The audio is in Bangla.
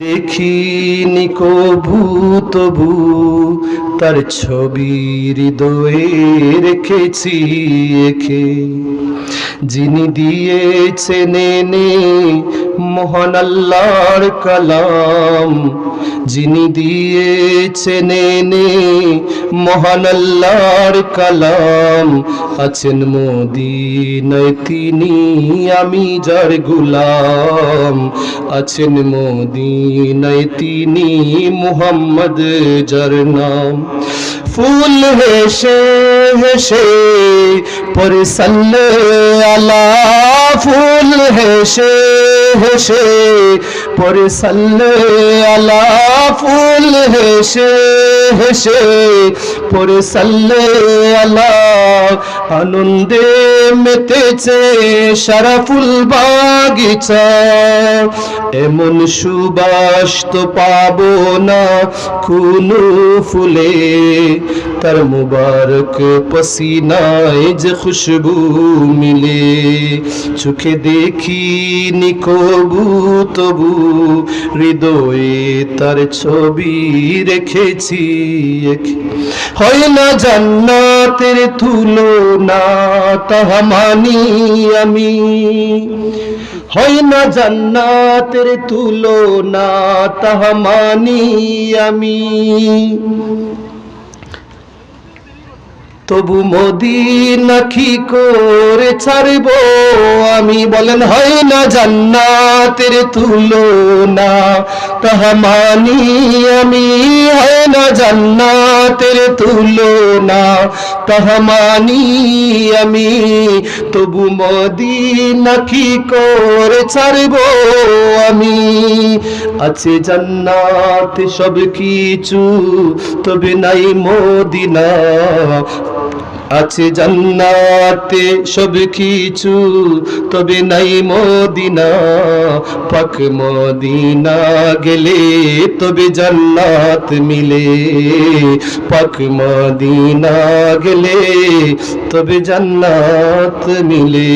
দেখিনি কভু তবু তার ছবি হৃদয়ে রেখেছি এখে যিনি দিয়েছেন এনে মহান আল্লাহর কালাম। যিনি দিয়েছেন এনে মহান আল্লাহর কালাম। আছেন মদিনায় তিনি, আমি যার গুলাম। আছেন মদিনায় তিনি, মুহাম্মদ যার নাম। ফুল হেসে হেসে পরে সাল্লে আলা ফুল হেসে হেসে পরে সাল্লে আলা ফুল হেসে হেসে পরে সাল্লে আলা আনন্দে মেতেছে সারা ফুল বাগিচা। এমন সুবাস তো পাবো না কোনো ফুলে। তার মুবারক পসিনায় যে খুশবু মিলে। চোখে দেখি নিকবু তবু, হৃদয়ে তার ছবি রেখেছি। হয় না জান্নাতের তুলনা, তাহা মানি আমি হয় না জান্নাতের তুলনা, তাহা মানি আমি তবু মদিনা কি করে ছাড়ব আমি বলেন, হয় না জান্নাতের তুলনা তাহা মানি আমি, হয় না জান্নাতের তুলনা। তাহা মানি আমি, তবু মদিনা কি করে ছাড়ব আমি। আছে জান্নাত সব কিছু তবে নাই মদিনা। আছে জান্নাতে সব কিছু, তবে নাই মদিনা, পাক মদিনা গেলে তবে জান্নাত মিলে। পাক মদিনা গেলে তবে জান্নাত মিলে।